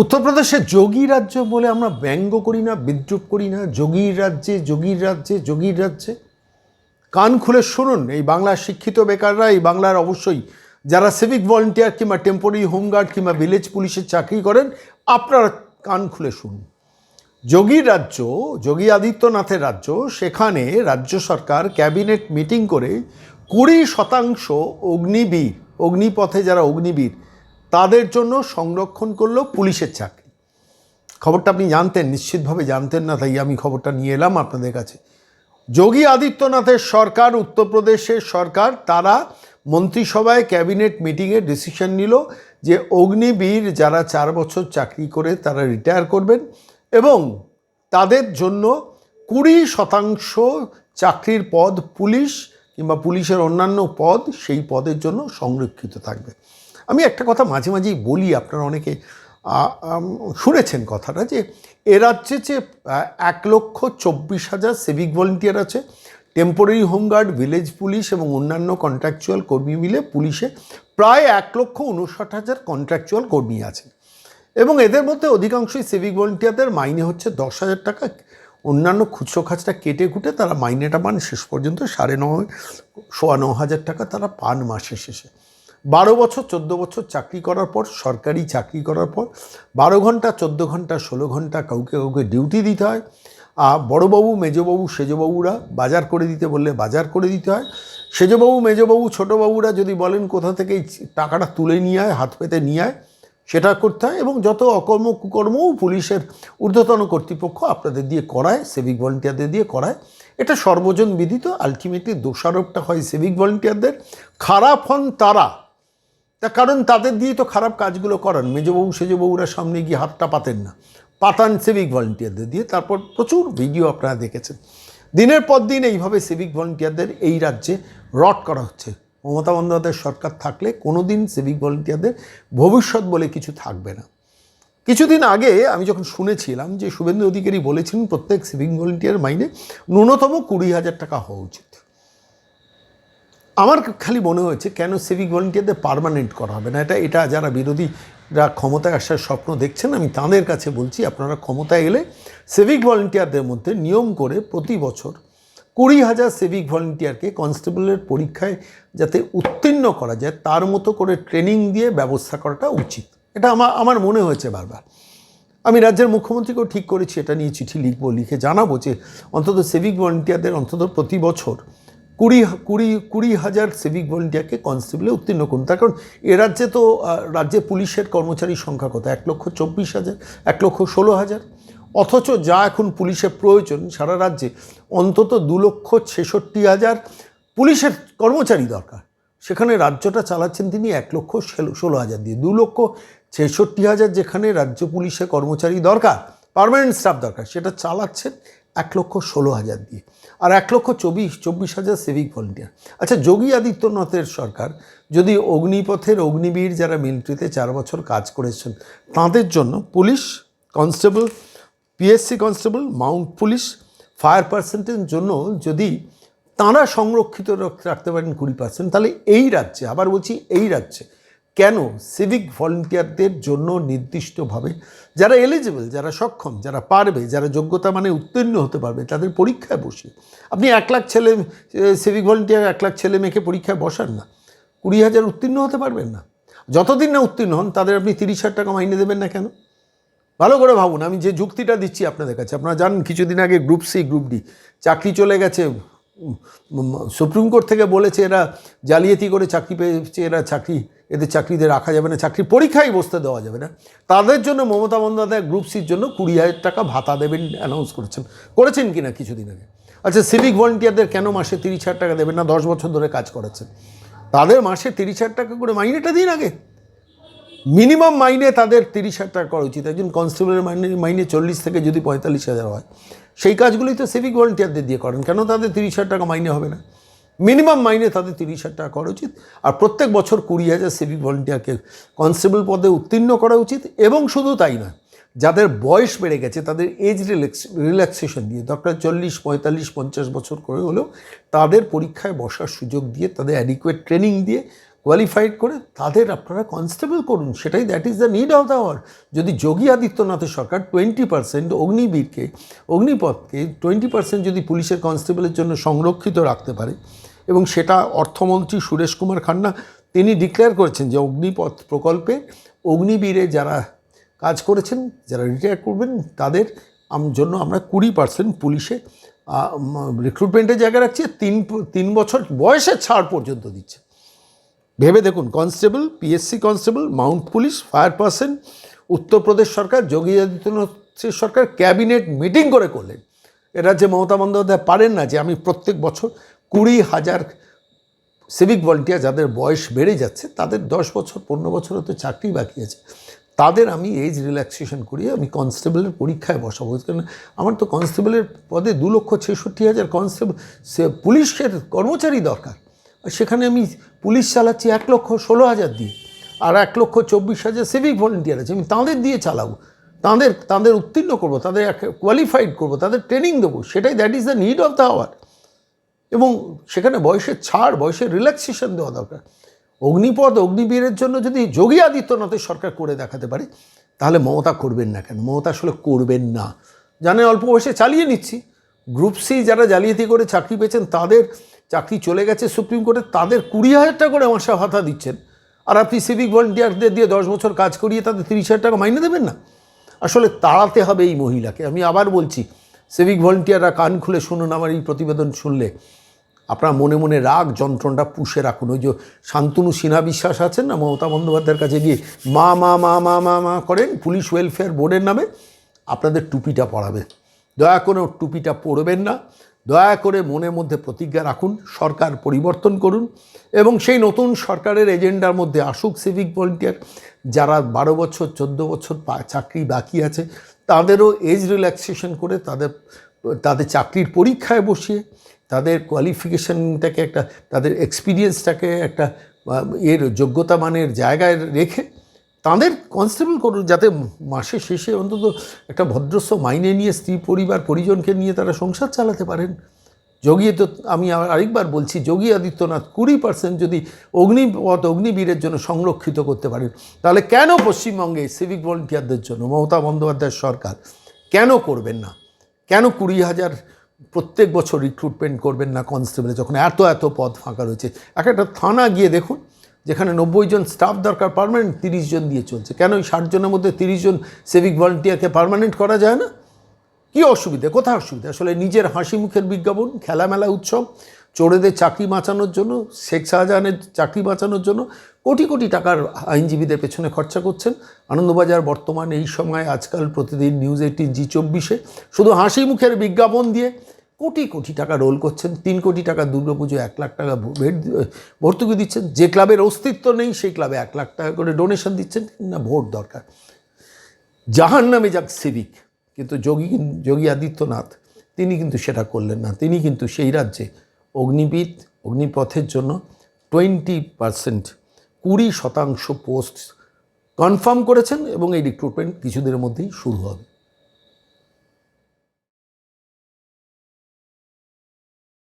উত্তরপ্রদেশের যোগী রাজ্য বলে আমরা ব্যঙ্গ করি না, বিদ্রুপ করি না। যোগীর রাজ্যে যোগীর রাজ্যে যোগীর রাজ্যে। কান খুলে শুনুন, এই বাংলার শিক্ষিত বেকাররা, এই বাংলার অবশ্যই যারা সিভিক ভলেন্টিয়ার কিংবা টেম্পোরারি হোমগার্ড কিংবা ভিলেজ পুলিশের চাকরি করেন, আপনারা কান খুলে শুনুন। যোগী রাজ্য, যোগী আদিত্যনাথের রাজ্য, সেখানে রাজ্য সরকার ক্যাবিনেট মিটিং করে কুড়ি শতাংশ অগ্নিবীর, অগ্নিপথে যারা অগ্নিবীর তাদের জন্য সংরক্ষণ করল পুলিশের চাকরি। খবরটা আপনি জানতেন, নিশ্চিতভাবে জানতেন না, তাই আমি খবরটা নিয়ে এলাম আপনাদের কাছে। যোগী আদিত্যনাথের সরকার, উত্তরপ্রদেশের সরকার, তারা মন্ত্রিসভায় ক্যাবিনেট মিটিংয়ে ডিসিশন নিল যে অগ্নিবীর যারা চার বছর চাকরি করে তারা রিটায়ার করবেন এবং তাদের জন্য কুড়ি শতাংশ চাকরির পদ পুলিশ কিংবা পুলিশের অন্যান্য পদ সেই পদের জন্য সংরক্ষিত থাকবে। আমি একটা কথা মাঝে মাঝেই বলি, আপনারা অনেকে শুনেছেন কথাটা যে, এ রাজ্যে যে এক লক্ষ চব্বিশ হাজার সিভিক ভলেন্টিয়ার আছে temporary home guard village police এবং অন্যান্য কন্ট্রাকচুয়াল কর্মী মিলে পুলিশে প্রায় এক লক্ষ উনষাট হাজার কন্ট্রাকচুয়াল কর্মী আছে এবং এদের মধ্যে অধিকাংশই সিভিক ভলেন্টিয়ারদের মাইনে হচ্ছে দশ হাজার টাকা। অন্যান্য খুচরো খাচটা কেটে কুটে তারা মাইনেটা পান, শেষ পর্যন্ত সাড়ে ন সোয়া ন হাজার টাকা তারা পান মাসের শেষে। বারো বছর, চোদ্দ বছর চাকরি করার পর, সরকারি চাকরি করার পর, বারো ঘণ্টা, চোদ্দ ঘণ্টা, ষোলো ঘণ্টা কাউকে কাউকে ডিউটি দিতে হয়। আর বড়োবাবু, মেজবাবু, সেজবাবুরা বাজার করে দিতে বললে বাজার করে দিতে হয়। সেজবাবু, মেজবাবু, ছোটোবাবুরা যদি বলেন কোথা থেকে টাকাটা তুলে নিয়ে আয়, হাত পেতে নিয়ে আয়, সেটা করতে হয় এবং যত অকর্ম কুকর্মও পুলিশের ঊর্ধ্বতন কর্তৃপক্ষ আপনাদের দিয়ে করায় সিভিক ভলেন্টিয়ারদের দিয়ে করায়। এটা সর্বজন বিদিত। আলটিমেটলি দোষারোপটা হয় সিভিক ভলেন্টিয়ারদের খারাপ হন তারা। তা কারণ তাদের দিয়ে তো খারাপ কাজগুলো করান। মেজবাবু সেজবাবুরা সামনে গিয়ে হাতটা পাতেন না। পাতান সিভিক ভলেন্টিয়ারদের দিয়ে তারপর প্রচুর ভিডিও আপনারা দেখেছেন। দিনের পর দিন এইভাবে সিভিক ভলেন্টিয়ারদের এই রাজ্যে রট করা হচ্ছে। মমতা বন্দ্যোপাধ্যায়ের সরকার থাকলে কোনো দিন সিভিক ভলেন্টিয়ারদের ভবিষ্যৎ বলে কিছু থাকবে না। কিছুদিন আগে আমি যখন শুনেছিলাম যে শুভেন্দু অধিকারী বলেছেন, প্রত্যেক সিভিক ভলেন্টিয়ার মাইনে ন্যূনতম কুড়ি হাজার টাকা হওয়া উচিত। আমার খালি মনে হয়েছে কেন সিভিক ভলেন্টিয়ারদের পার্মানেন্ট করা হবে না? এটা এটা যারা বিরোধীরা ক্ষমতায় আসার স্বপ্ন দেখছেন, আমি তাদের কাছে বলছি, আপনারা ক্ষমতায় এলে সিভিক ভলেন্টিয়ারদের মধ্যে নিয়ম করে প্রতি বছর কুড়ি হাজার সিভিক ভলেন্টিয়ারকে কনস্টেবলের পরীক্ষায় যাতে উত্তীর্ণ করা যায়, তার মতো করে ট্রেনিং দিয়ে ব্যবস্থা করাটা উচিত। এটা আমার আমার মনে হয়েছে বারবার। আমি রাজ্যের মুখ্যমন্ত্রীকেও ঠিক করেছি, এটা নিয়ে চিঠি লিখব, লিখে জানাব যে অন্তত সিভিক ভলেন্টিয়ারদের অন্তত প্রতি বছর কুড়ি কুড়ি কুড়ি হাজার সিভিক ভলেন্টিয়ারকে কনস্টেবলে উত্তীর্ণ করুন। তার কারণ এ রাজ্যে তো রাজ্যে পুলিশের কর্মচারীর সংখ্যা কত? এক লক্ষ চব্বিশ হাজার, এক লক্ষ ষোলো হাজার। অথচ যা এখন পুলিশের প্রয়োজন সারা রাজ্যে, অন্তত দু লক্ষ ছেষট্টি হাজার পুলিশের কর্মচারী দরকার। সেখানে রাজ্যটা চালাচ্ছেন তিনি এক লক্ষ ষোলো হাজার দিয়ে। দু লক্ষ ছেষট্টি হাজার যেখানে রাজ্য পুলিশের কর্মচারী দরকার পার্মানেন্ট স্টাফ দরকার, সেটা চালাচ্ছেন এক লক্ষ ষোলো হাজার দিয়ে। আর এক লক্ষ চব্বিশ চব্বিশ হাজার সিভিক ভলেন্টিয়ার আচ্ছা যোগী আদিত্যনাথের সরকার যদি অগ্নিপথের অগ্নিবীর যারা মিলিটারিতে চার বছর কাজ করেছেন, তাদের জন্য police constable PSC constable mount police fire পার্সেন্টের জন্য যদি তাঁরা সংরক্ষিত রাখতে পারেন কুড়ি পার্সেন্ট তাহলে এই রাজ্যে, আবার বলছি এই রাজ্যে কেন সিভিক ভলেন্টিয়ারদের জন্য নির্দিষ্টভাবে যারা এলিজিবল যারা সক্ষম, যারা পারবে, যারা যোগ্যতা মানে উত্তীর্ণ হতে পারবে, তাদের পরীক্ষায় বসে। আপনি এক লাখ ছেলে সিভিক ভলেন্টিয়ার এক লাখ ছেলে মেয়েকে পরীক্ষায় বসান না। কুড়ি হাজার উত্তীর্ণ হতে পারবেন না। যতদিন না উত্তীর্ণ হন, তাদের আপনি তিরিশ হাজার টাকা মাইনে দেবেন না কেন? ভালো করে ভাবুন, আমি যে যুক্তিটা দিচ্ছি আপনাদের কাছে, আপনারা জানেন, কিছুদিন আগে গ্রুপ সি গ্রুপ ডি চাকরি চলে গেছে সুপ্রিম কোর্ট থেকে বলেছে এরা জালিয়াতি করে চাকরি পেয়েছে, এরা চাকরি, এদের চাকরিতে রাখা যাবে না, চাকরির পরীক্ষায় বসতে দেওয়া যাবে না। তাদের জন্য মমতা বন্দ্যোপাধ্যায় গ্রুপ সির জন্য কুড়ি হাজার টাকা ভাতা দেবেন অ্যানাউন্স করেছেন। করেছেন কি না কিছুদিন আগে। আচ্ছা সিভিক ভলেন্টিয়ারদের কেন মাসে তিরিশ হাজার টাকা দেবেন না? দশ বছর ধরে কাজ করেছেন। তাদের মাসে তিরিশ হাজার টাকা করে মাইনেটা দিন আগে। মিনিমাম মাইনে তাদের তিরিশ হাজার টাকা করা উচিত। একজন কনস্টেবলের মাইনে মাইনে চল্লিশ থেকে যদি পঁয়তাল্লিশ হাজার হয় সেই কাজগুলোই তো সিভিক ভলেন্টিয়ারদের দিয়ে করেন। কেন তাদের তিরিশ হাজার টাকা মাইনে হবে না? মিনিমাম মাইনে তাদের তিরিশ হাজার টাকা করা উচিত। আর প্রত্যেক বছর কুড়ি হাজার সিভিক ভলেন্টিয়ারকে কনস্টেবল পদে উত্তীর্ণ করা উচিত। এবং শুধু তাই নয়, যাদের বয়স বেড়ে গেছে, তাদের এজ রিল্যাক্স রিল্যাক্সেশন দিয়ে, দরকার চল্লিশ, পঁয়তাল্লিশ, পঞ্চাশ বছর করে হলেও তাদের পরীক্ষায় বসার সুযোগ দিয়ে, তাদের অ্যাডিকুয়েট ট্রেনিং দিয়ে কোয়ালিফাইড করে তাদের আপনারা কনস্টেবল করুন, সেটাই that is the need of the hour যদি যোগী আদিত্যনাথের সরকার টোয়েন্টি পার্সেন্ট অগ্নিবীরকে, অগ্নিপথকে টোয়েন্টি পার্সেন্ট যদি পুলিশের কনস্টেবলের জন্য সংরক্ষিত রাখতে পারে, এবং সেটা অর্থমন্ত্রী সুরেশ কুমার খান্না, তিনি ডিক্লেয়ার করেছেন যে অগ্নিপথ প্রকল্পে অগ্নিবীরে যারা কাজ করেছেন, যারা রিটায়ার করবেন, তাদের জন্য আমরা কুড়ি পার্সেন্ট পুলিশে রিক্রুটমেন্টের জায়গা রাখছি, তিন তিন বছর বয়সের ছাড় পর্যন্ত দিচ্ছে। ভেবে দেখুন, constable PSC constable, mount police, fire person, Uttar Pradesh সরকার, যোগী আদিত্যনাথের সরকার ক্যাবিনেট মিটিং করে করলেন। এরা যে মমতা বন্দ্যোপাধ্যায় পারেন না যে আমি প্রত্যেক বছর কুড়ি হাজার সিভিক ভলেন্টিয়ার যাদের বয়স বেড়ে যাচ্ছে, তাদের দশ বছর, পনেরো বছর তো চাকরি বাকি আছে, তাদের আমি এজ রিল্যাক্সেশন করিয়ে আমি কনস্টেবলের পরীক্ষায় বসাবো। কারণ আমার তো কনস্টেবলের পদে দু লক্ষ ছেষট্টি হাজার কনস্টেবল, সে পুলিশের কর্মচারী দরকার। সেখানে আমি পুলিশ চালাচ্ছি এক লক্ষ ষোলো হাজার দিয়ে, আর এক লক্ষ চব্বিশ হাজার সিভিক ভলেন্টিয়ার আছে। আমি তাঁদের দিয়ে চালাবো। তাদের তাদের উত্তীর্ণ করব, তাদের কোয়ালিফাইড করব, তাদের ট্রেনিং দেবো। সেটাই that is the need of the hour এবং সেখানে বয়সের ছাড়, বয়সের রিল্যাক্সেশন দেওয়া দরকার। অগ্নিপথ, অগ্নিবীরের জন্য যদি যোগী আদিত্যনাথের সরকার করে দেখাতে পারে, তাহলে মমতা করবেন না কেন? মমতা আসলে করবেন না। জানে অল্প বয়সে চালিয়ে নিচ্ছি। গ্রুপ সি যারা জালিয়াতি করে চাকরি পেয়েছেন, তাদের চাকরি চলে গেছে সুপ্রিম কোর্টে, তাদের কুড়ি হাজার টাকা করে মাসে ভাতা দিচ্ছেন। আর আপনি সিভিক ভলেন্টিয়ারদের দিয়ে দশ বছর কাজ করিয়ে তাদের তিরিশ হাজার টাকা মাইনে দেবেন না? আসলে তাড়াতে হবে এই মহিলাকে। আমি আবার বলছি সিভিক ভলেন্টিয়াররা কান খুলে শুনুন আমার এই প্রতিবেদন শুনলে। আপনার মনে মনে রাগ, যন্ত্রণটা পুষে রাখুন। ওই যে শান্তনু সিনহা বিশ্বাস আছেন না, মমতা বন্দ্যোপাধ্যায়ের কাছে গিয়ে মা মা মা মা মা মা করেন পুলিশ ওয়েলফেয়ার বোর্ডের নামে, আপনাদের টুপিটা পড়াবে দয়া করে টুপিটা পরবেন না। দয়া করে মনের মধ্যে প্রতিজ্ঞা রাখুন, সরকার পরিবর্তন করুন এবং সেই নতুন সরকারের এজেন্ডার মধ্যে আসুক সিভিক ভলেন্টিয়ার যারা বারো বছর, চোদ্দ বছর চাকরি বাকি আছে, তাদেরও এজ রিল্যাক্সেশন করে তাদের তাদের চাকরির পরীক্ষায় বসিয়ে, তাদের কোয়ালিফিকেশনটাকে একটা, তাদের এক্সপিরিয়েন্সটাকে একটা এর যোগ্যতা মানের জায়গায় রেখে তাদের কনস্টেবল করুন যাতে মাসের শেষে অন্তত একটা ভদ্রস্ব মাইনে নিয়ে স্ত্রী, পরিবার, পরিজনকে নিয়ে তারা সংসার চালাতে পারেন। যোগী, তো আমি আরেকবার বলছি, যোগী আদিত্যনাথ কুড়ি পার্সেন্ট যদি অগ্নিপথ অগ্নিবীরের জন্য সংরক্ষিত করতে পারেন, তাহলে কেন পশ্চিমবঙ্গে সিভিক ভলেন্টিয়ারদের জন্য, মমতা বন্দ্যোপাধ্যায়ের সরকার, কেন করবেন না? কেন কুড়ি হাজার প্রত্যেক বছর রিক্রুটমেন্ট করবেন না কনস্টেবলে যখন এত এত পদ ফাঁকা রয়েছে? এক একটা থানা গিয়ে দেখুন যেখানে নব্বই জন স্টাফ দরকার পারমানেন্ট, তিরিশ জন দিয়ে চলছে। কেন ওই ষাট জনের মধ্যে তিরিশ জন সিভিক ভলেন্টিয়ারকে পার্মানেন্ট করা যায় না? কী অসুবিধা? কোথায় অসুবিধা? আসলে নিজের হাসি মুখের বিজ্ঞাপন, খেলামেলা উৎসব, চোরেদের চাকরি বাঁচানোর জন্য, শেখ শাহজাহানের চাকরি বাঁচানোর জন্য কোটি কোটি টাকার আইনজীবীদের পেছনে খরচা করছেন। আনন্দবাজার বর্তমান এই সময় আজকাল প্রতিদিন নিউজ এইটিন জি চব্বিশে শুধু হাসি মুখের বিজ্ঞাপন দিয়ে কোটি কোটি টাকা রোল করছেন, তিন কোটি টাকা দুর্গাপুজো এক লাখ টাকা ভেট ভর্তুকি দিচ্ছেন, যে ক্লাবের অস্তিত্ব নেই সেই ক্লাবে এক লাখ টাকা করে ডোনেশন দিচ্ছেন, না ভোট দরকার। জাহান নামে যাক সিভিক, কিন্তু যোগী যোগী আদিত্যনাথ, তিনি কিন্তু সেটা করলেন না, তিনি কিন্তু সেই রাজ্যে অগ্নিবিদ অগ্নিপথের জন্য টোয়েন্টি পারসেন্ট কুড়ি শতাংশ পোস্ট কনফার্ম করেছেন এবং এই রিক্রুটমেন্ট কিছুদিনের মধ্যেই শুরু হবে।